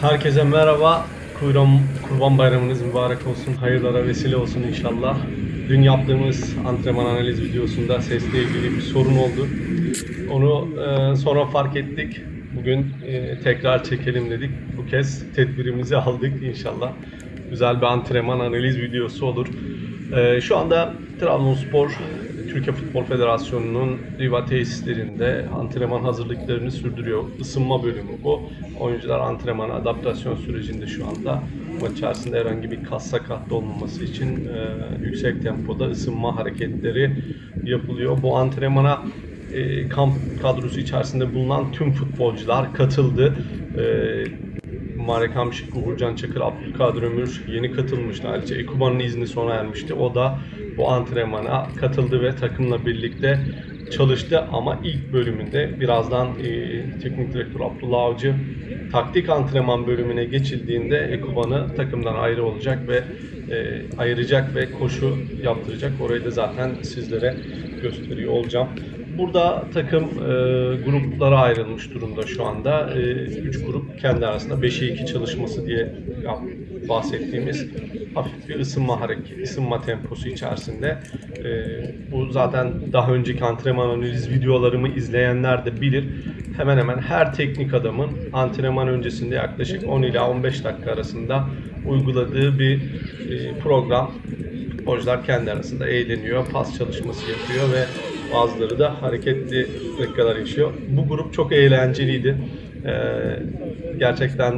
Herkese merhaba. Kurban, Kurban Bayramınız mübarek olsun. Hayırlara vesile olsun inşallah. Dün yaptığımız antrenman analiz videosunda sesle ilgili bir sorun oldu. Onu e, sonra fark ettik. Bugün e, tekrar çekelim dedik. Bu kez tedbirimizi aldık inşallah. Güzel bir antrenman analiz videosu olur. E, şu anda Trabzonspor Türkiye Futbol Federasyonu'nun Riva tesislerinde antrenman hazırlıklarını sürdürüyor. Isınma bölümü bu. Oyuncular antrenmana adaptasyon sürecinde şu anda. Maç içerisinde herhangi bir kas sakatlı olmaması için e, yüksek tempoda ısınma hareketleri yapılıyor. Bu antrenmana e, kamp kadrosu içerisinde bulunan tüm futbolcular katıldı. E, Marek Hamşik, Uğurcan Çakır, Abdülkadir Ömür yeni katılmıştı. Ayrıca Ekuban'ın izni sona ermişti. O da bu antrenmana katıldı ve takımla birlikte çalıştı ama ilk bölümünde birazdan e, teknik direktör Abdullah Avcı taktik antrenman bölümüne geçildiğinde Ekuban'ı takımdan ayrı olacak ve e, ayıracak ve koşu yaptıracak. Orayı da zaten sizlere gösteriyor olacağım. Burada takım e, gruplara ayrılmış durumda şu anda. 3 grup kendi arasında 5'e 2 çalışması diye bahsettiğimiz hafif bir ısınma hareketi, ısınma temposu içerisinde. E, bu zaten daha önceki antrenman analiz videolarımı izleyenler de bilir. Hemen hemen her teknik adamın antrenman öncesinde yaklaşık 10 ila 15 dakika arasında uyguladığı bir e, program. Futbolcular kendi arasında eğleniyor, pas çalışması yapıyor ve bazıları da hareketli dakikalar yaşıyor. Bu grup çok eğlenceliydi. Ee, gerçekten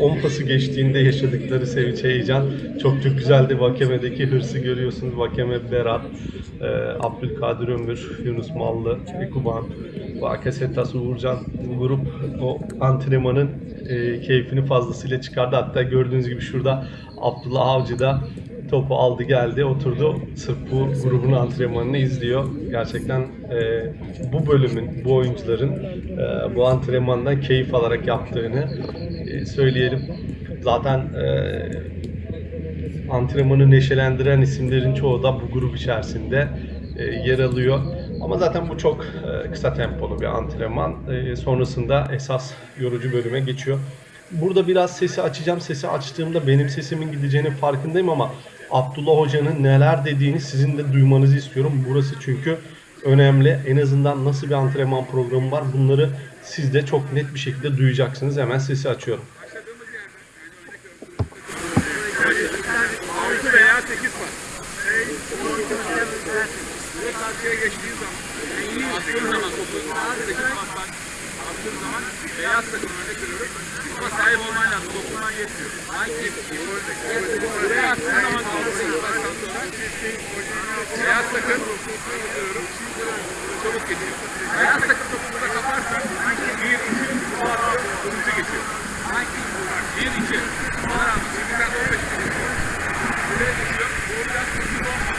10 pası geçtiğinde yaşadıkları sevinç, heyecan çok çok güzeldi. Vakeme'deki hırsı görüyorsunuz. Vakeme, Berat, e, Abdülkadir Ömür, Yunus Mallı, Ekuban, Bakasetas, Uğurcan bu grup o antrenmanın e, keyfini fazlasıyla çıkardı. Hatta gördüğünüz gibi şurada Abdullah Avcı da topu aldı geldi oturdu sırf bu grubun antrenmanını izliyor. Gerçekten e, bu bölümün, bu oyuncuların e, bu antrenmandan keyif alarak yaptığını e, söyleyelim. Zaten e, antrenmanı neşelendiren isimlerin çoğu da bu grup içerisinde e, yer alıyor. Ama zaten bu çok e, kısa tempolu bir antrenman. E, sonrasında esas yorucu bölüme geçiyor. Burada biraz sesi açacağım. Sesi açtığımda benim sesimin gideceğinin farkındayım ama Abdullah Hoca'nın neler dediğini sizin de duymanızı istiyorum. Burası çünkü önemli. En azından nasıl bir antrenman programı var bunları siz de çok net bir şekilde duyacaksınız. Hemen sesi açıyorum. 6 veya 8 pas. Direkt arkaya geçtiği zaman, attığın zaman topu, 8 pas var. Attığın zaman beyaz takım örnek veriyorum. Ama sahip olman lazım, dokunman yetmiyor. Hangi? Buraya attığın zaman topu 8 pastan sonra beyaz takım çabuk geçiyor. Beyaz takım topu burada kaparsa 1, 2, bu arada hızlı geçiyor. 1, 2, bana rağmen 8'den 15 geçiyor. Buraya geçiyor. Buradan hızlı olmaz.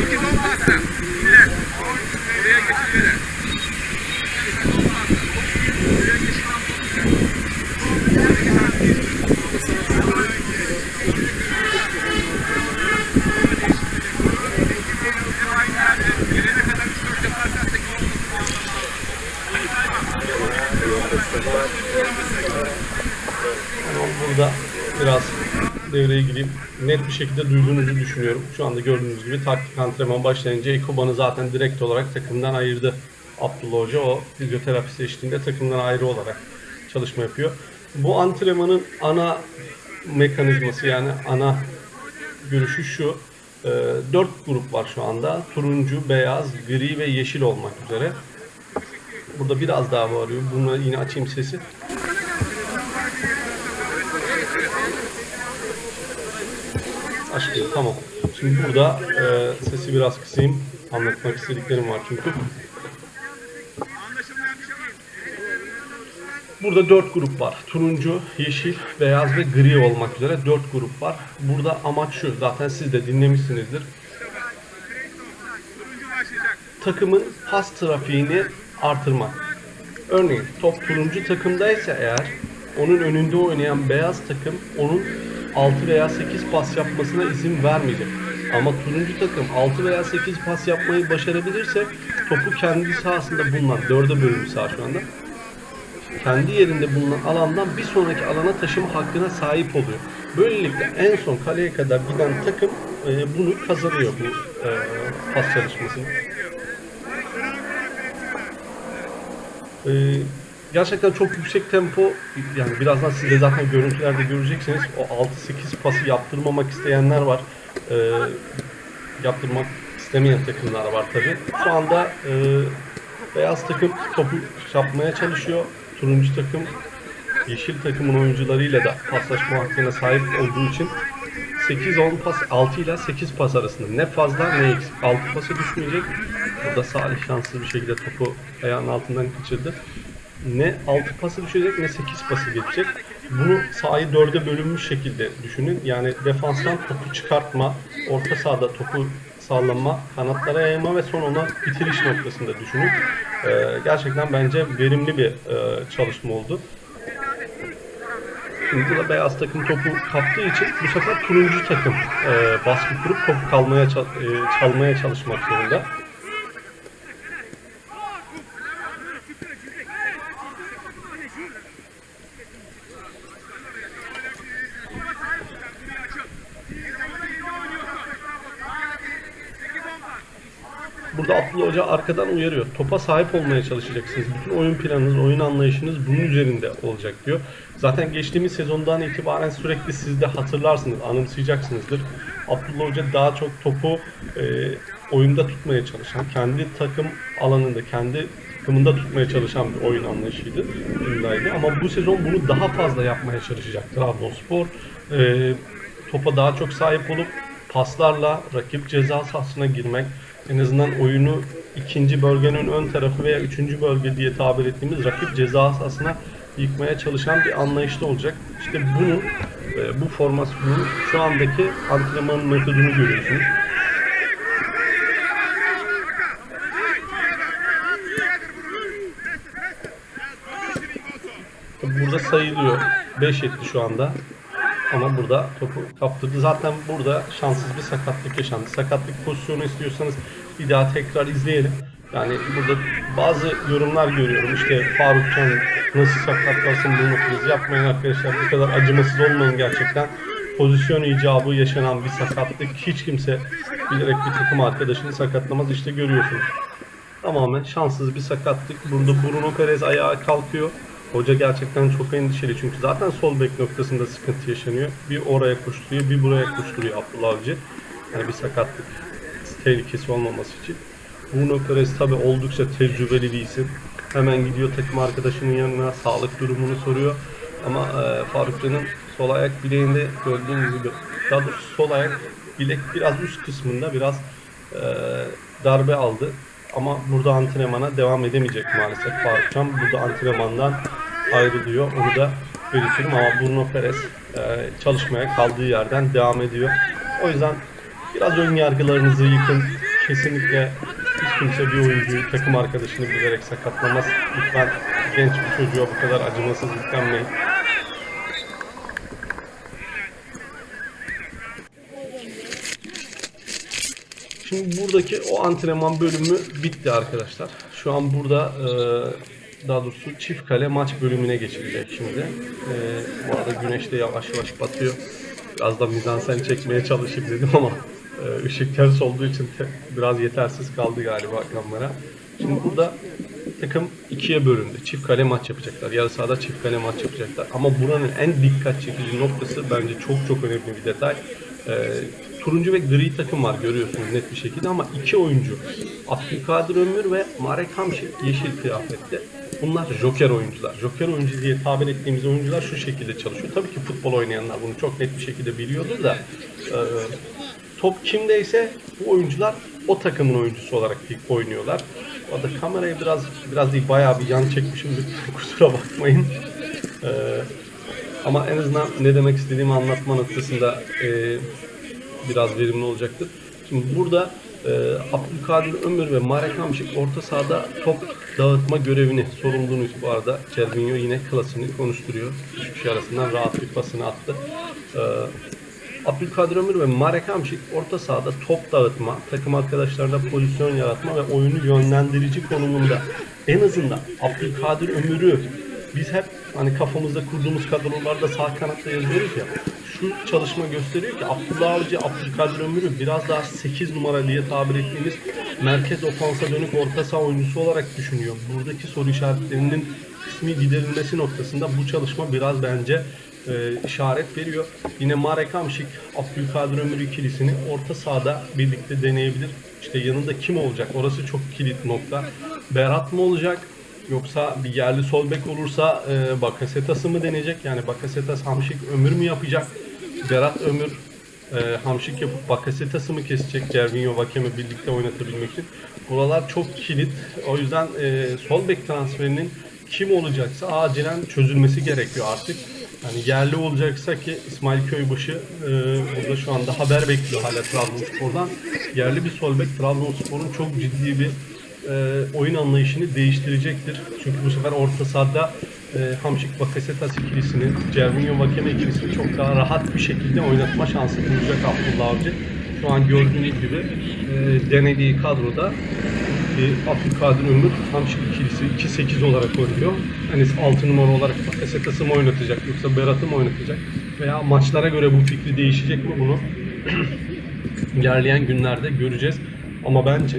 İki top bastı. Dinle. Buraya geçiyor. Gelene kadar 3-4 yaparsan 8 Ama burada biraz devreye gireyim. Net bir şekilde duyduğunuzu düşünüyorum. Şu anda gördüğünüz gibi taktik antrenman başlayınca Ekoban'ı zaten direkt olarak takımdan ayırdı. Abdullah Hoca o fizyoterapisi eşliğinde takımdan ayrı olarak çalışma yapıyor. Bu antrenmanın ana mekanizması yani ana görüşü şu. E, dört grup var şu anda. Turuncu, beyaz, gri ve yeşil olmak üzere. Burada biraz daha bağırıyor. Bunu yine açayım sesi. Aşkım tamam. Şimdi burada e, sesi biraz kısayım. Anlatmak istediklerim var çünkü. Burada dört grup var. Turuncu, yeşil, beyaz ve gri olmak üzere dört grup var. Burada amaç şu. Zaten siz de dinlemişsinizdir. Takımın pas trafiğini artırmak. Örneğin top turuncu takımdaysa eğer onun önünde oynayan beyaz takım onun 6 veya 8 pas yapmasına izin vermeyecek. Ama turuncu takım 6 veya 8 pas yapmayı başarabilirse topu kendi sahasında bulunan 4'e bölünmüş saha şu anda kendi yerinde bulunan alandan bir sonraki alana taşıma hakkına sahip oluyor. Böylelikle en son kaleye kadar giden takım e, bunu kazanıyor bu e, pas çalışmasını. E, gerçekten çok yüksek tempo yani birazdan siz de zaten görüntülerde göreceksiniz o 6-8 pası yaptırmamak isteyenler var. E, yaptırmak istemeyen takımlar var tabi. Şu anda e, beyaz takım topu çapmaya çalışıyor. Turuncu takım yeşil takımın oyuncularıyla da paslaşma hakkına sahip olduğu için 8-10 pas 6 ile 8 pas arasında ne fazla ne eksik. 6 pası düşmeyecek. Burada Salih şanssız bir şekilde topu ayağının altından kaçırdı. Ne 6 pası düşecek ne 8 pası geçecek. Bunu sahayı 4'e bölünmüş şekilde düşünün. Yani defanstan topu çıkartma, orta sahada topu sağlama, kanatlara yayma ve son ona bitiriş noktasında düşünün. Ee, gerçekten bence verimli bir e, çalışma oldu. Şimdi burada beyaz takım topu kaptığı için bu sefer turuncu takım e, baskı kurup topu kalmaya e, çalmaya çalışmak zorunda. Burada Abdullah Hoca arkadan uyarıyor. Topa sahip olmaya çalışacaksınız. Bütün oyun planınız, oyun anlayışınız bunun üzerinde olacak diyor. Zaten geçtiğimiz sezondan itibaren sürekli siz de hatırlarsınız, anımsayacaksınızdır. Abdullah Hoca daha çok topu e, oyunda tutmaya çalışan, kendi takım alanında, kendi takımında tutmaya çalışan bir oyun anlayışıydı. oyundaydı. Ama bu sezon bunu daha fazla yapmaya çalışacak Trabzonspor. E, topa daha çok sahip olup paslarla rakip ceza sahasına girmek, en azından oyunu ikinci bölgenin ön tarafı veya üçüncü bölge diye tabir ettiğimiz rakip ceza sahasına yıkmaya çalışan bir anlayışta olacak. İşte bunun, e, bu formasyonun şu andaki antrenman metodunu görüyorsunuz. Burada sayılıyor. 5 etti şu anda. Ama burada topu kaptırdı. Zaten burada şanssız bir sakatlık yaşandı. Sakatlık pozisyonu istiyorsanız bir daha tekrar izleyelim. Yani burada bazı yorumlar görüyorum. İşte Faruk Can nasıl sakatlarsın bunu kriz yapmayın arkadaşlar. Bu kadar acımasız olmayın gerçekten. Pozisyon icabı yaşanan bir sakatlık. Hiç kimse bilerek bir takım arkadaşını sakatlamaz. İşte görüyorsunuz. Tamamen şanssız bir sakatlık. Burada Bruno Perez ayağa kalkıyor. Hoca gerçekten çok endişeli çünkü zaten sol bek noktasında sıkıntı yaşanıyor. Bir oraya koşturuyor, bir buraya koşturuyor Abdullah Avcı. Yani bir sakatlık tehlikesi olmaması için. Bruno Perez tabi oldukça tecrübeli bir isim. Hemen gidiyor takım arkadaşının yanına sağlık durumunu soruyor. Ama e, Faruk Can'ın sol ayak bileğinde gördüğünüz gibi daha doğrusu sol ayak bilek biraz üst kısmında biraz e, darbe aldı. Ama burada antrenmana devam edemeyecek maalesef Faruk Can. Burada antrenmandan ayrılıyor. Onu da belirtelim ama Bruno Perez e, çalışmaya kaldığı yerden devam ediyor. O yüzden biraz ön yargılarınızı yıkın. Kesinlikle hiç kimse bir oyuncuyu, takım arkadaşını bilerek sakatlamaz. Lütfen genç bir çocuğa bu kadar acımasız yüklenmeyin. Şimdi buradaki o antrenman bölümü bitti arkadaşlar. Şu an burada e, daha doğrusu çift kale maç bölümüne geçilecek şimdi. E, bu arada güneş de yavaş yavaş batıyor. Biraz da mizansen çekmeye çalışayım dedim ama e, ışık ters olduğu için te- biraz yetersiz kaldı galiba kamera. Şimdi burada takım ikiye bölündü. Çift kale maç yapacaklar. Yarı sahada çift kale maç yapacaklar. Ama buranın en dikkat çekici noktası bence çok çok önemli bir detay. Ee, turuncu ve gri takım var görüyorsunuz net bir şekilde ama iki oyuncu Abdülkadir Ömür ve Marek Hamşik yeşil kıyafette. Bunlar joker oyuncular. Joker oyuncu diye tabir ettiğimiz oyuncular şu şekilde çalışıyor. Tabii ki futbol oynayanlar bunu çok net bir şekilde biliyordur da e, top kimdeyse bu oyuncular o takımın oyuncusu olarak oynuyorlar. Bu arada kamerayı biraz biraz değil bayağı bir yan çekmişim lütfen kusura bakmayın. Ee, ama en azından ne demek istediğimi anlatma noktasında e, biraz verimli olacaktır. Şimdi burada Ee, Abdülkadir Ömür ve Marek Hamşik orta sahada top dağıtma görevini, sorumluluğunu bu arada Cervinho yine klasını konuşturuyor. Üç kişi arasından rahat bir pasını attı. Ee, Abdülkadir Ömür ve Marek Hamşik orta sahada top dağıtma, takım arkadaşlarına pozisyon yaratma ve oyunu yönlendirici konumunda. En azından Abdülkadir Ömür'ü biz hep hani kafamızda kurduğumuz kadrolarda sağ kanatta yazıyoruz ya. Şu çalışma gösteriyor ki Abdullah Avcı, Abdülkadir Ömür'ü biraz daha 8 numara diye tabir ettiğimiz merkez ofansa dönük orta saha oyuncusu olarak düşünüyor. Buradaki soru işaretlerinin kısmi giderilmesi noktasında bu çalışma biraz bence e, işaret veriyor. Yine Marek Hamşik, Abdülkadir Ömür ikilisini orta sahada birlikte deneyebilir. İşte yanında kim olacak? Orası çok kilit nokta. Berat mı olacak? Yoksa bir yerli sol bek olursa e, Bakasetas'ı mı deneyecek? Yani Bakasetas Hamşik Ömür mü yapacak? Berat Ömür e, Hamşik yapıp Bakasetas'ı mı kesecek? Cervinho Vakem'i birlikte oynatabilmek için. Buralar çok kilit. O yüzden e, sol bek transferinin kim olacaksa acilen çözülmesi gerekiyor artık. Yani yerli olacaksa ki İsmail Köybaşı e, burada şu anda haber bekliyor hala Trabzonspor'dan. Yerli bir sol bek Trabzonspor'un çok ciddi bir e, oyun anlayışını değiştirecektir. Çünkü bu sefer orta sahada e, Hamşik Bakasetas ikilisini, Cervinho Vakeme ikilisini çok daha rahat bir şekilde oynatma şansı bulacak Abdullah Avcı. Şu an gördüğünüz gibi e, denediği kadroda e, Abdülkadir Ömür Hamşik ikilisi 2-8 olarak oynuyor. Hani 6 numara olarak Bakasetas'ı mı oynatacak yoksa Berat'ı mı oynatacak? Veya maçlara göre bu fikri değişecek mi bunu ilerleyen günlerde göreceğiz. Ama bence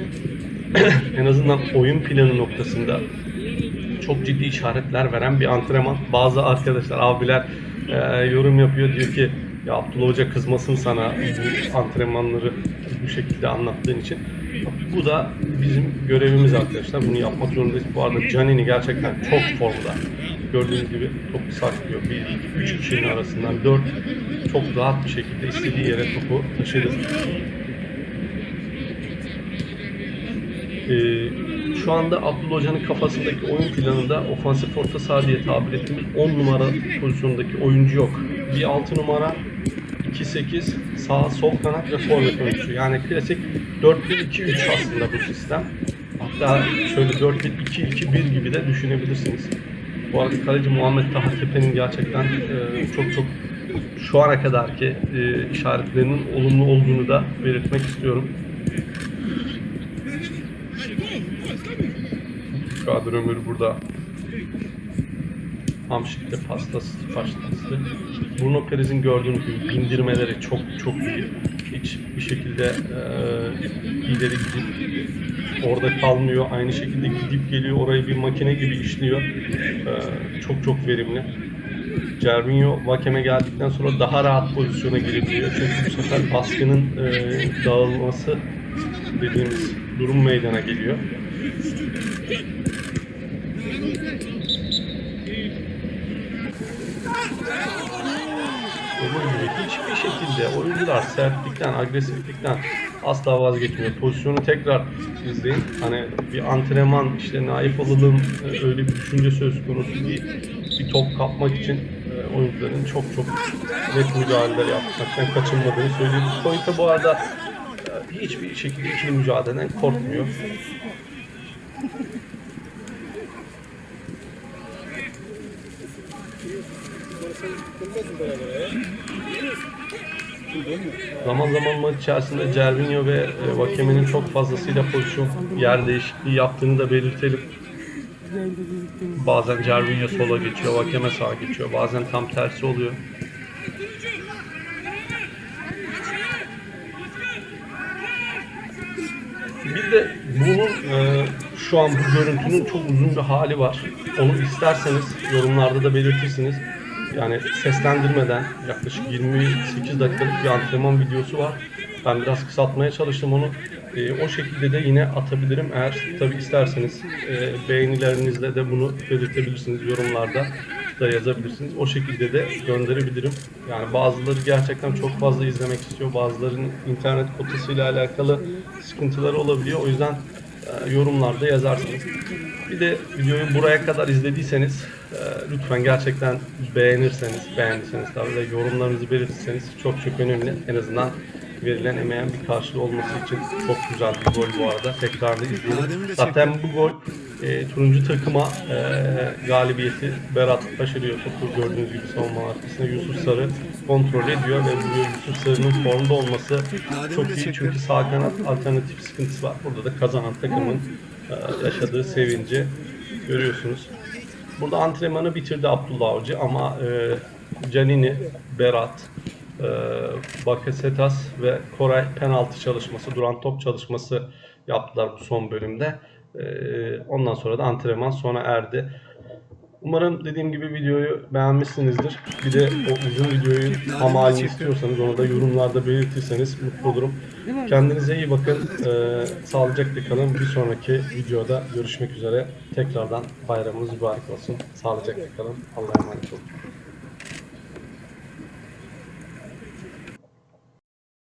en azından oyun planı noktasında çok ciddi işaretler veren bir antrenman. Bazı arkadaşlar, abiler e, yorum yapıyor diyor ki ya Abdullah Hoca kızmasın sana bu antrenmanları bu şekilde anlattığın için. Bu da bizim görevimiz arkadaşlar. Bunu yapmak zorundayız. Bu arada Canini gerçekten çok formda. Gördüğünüz gibi topu saklıyor. 1, 2, 3 kişinin arasından 4 çok rahat bir şekilde istediği yere topu taşıdı. Ee, şu anda Abdullah Hoca'nın kafasındaki oyun planında ofansif orta saha diye tabir ettiğimiz 10 numara pozisyondaki oyuncu yok. Bir 6 numara, 2-8 sağ sol kanat ve forvet oyuncusu. Yani klasik 4-1-2-3 aslında bu sistem. Hatta şöyle 4-1-2-2-1 gibi de düşünebilirsiniz. Bu arada kaleci Muhammed Taha Tepe'nin gerçekten e, çok çok şu ana kadarki e, işaretlerinin olumlu olduğunu da belirtmek istiyorum. Kadir Ömür burada Hamşik'te pastası, pastası. Bruno Perez'in gördüğünüz gibi bindirmeleri çok çok iyi. Hiç bir şekilde e, ileri gidip orada kalmıyor. Aynı şekilde gidip geliyor. Orayı bir makine gibi işliyor. E, çok çok verimli. Cervinho Vakem'e geldikten sonra daha rahat pozisyona girebiliyor. Çünkü bu sefer baskının e, dağılması dediğimiz durum meydana geliyor. Dediğim gibi şekilde oyuncular sertlikten, agresiflikten asla vazgeçmiyor. Pozisyonu tekrar izleyin. Hani bir antrenman, işte naif olalım, e, öyle bir düşünce söz konusu değil. Bir top kapmak için e, oyuncuların çok çok net müdahaleler yapmaktan kaçınmadığını söyleyeyim. Koyta bu arada e, hiçbir şekilde ikili mücadeleden korkmuyor. Zaman zaman maç içerisinde Cervinho ve e, Vakeme'nin çok fazlasıyla pozisyon yer değişikliği yaptığını da belirtelim. Bazen Cervinho sola geçiyor, Vakeme sağa geçiyor. Bazen tam tersi oluyor. Bir de bunun e, şu an bu görüntünün çok uzun bir hali var. Onu isterseniz yorumlarda da belirtirsiniz. Yani seslendirmeden yaklaşık 28 dakikalık bir antrenman videosu var. Ben biraz kısaltmaya çalıştım onu. E, o şekilde de yine atabilirim. Eğer tabi isterseniz e, beğenilerinizle de bunu belirtebilirsiniz yorumlarda da yazabilirsiniz. O şekilde de gönderebilirim. Yani bazıları gerçekten çok fazla izlemek istiyor. Bazılarının internet kotasıyla alakalı sıkıntıları olabiliyor. O yüzden yorumlarda yazarsınız. Bir de videoyu buraya kadar izlediyseniz e, lütfen gerçekten beğenirseniz, beğendiyseniz tabii de yorumlarınızı belirtirseniz çok çok önemli. En azından verilen emeğin bir karşılığı olması için çok güzel bir gol bu arada. Tekrarlı izleyelim. Zaten bu gol e, turuncu takıma e, galibiyeti Berat başarıyor. Topu gördüğünüz gibi savunma arkasında Yusuf Sarı kontrol ediyor ve bu Yusuf Sarı'nın formda olması çok iyi çünkü sağ kanat alternatif sıkıntısı var. Burada da kazanan takımın e, yaşadığı sevinci görüyorsunuz. Burada antrenmanı bitirdi Abdullah Avcı ama e, Canini, Berat, e, Bakasetas ve Koray penaltı çalışması, duran top çalışması yaptılar bu son bölümde. E, ondan sonra da antrenman sona erdi. Umarım dediğim gibi videoyu beğenmişsinizdir. Bir de o uzun videoyu tam halini istiyorsanız onu da yorumlarda belirtirseniz mutlu olurum. Kendinize iyi bakın. Ee, sağlıcakla kalın. Bir sonraki videoda görüşmek üzere. Tekrardan bayramınız mübarek olsun. Sağlıcakla kalın. Allah'a emanet olun.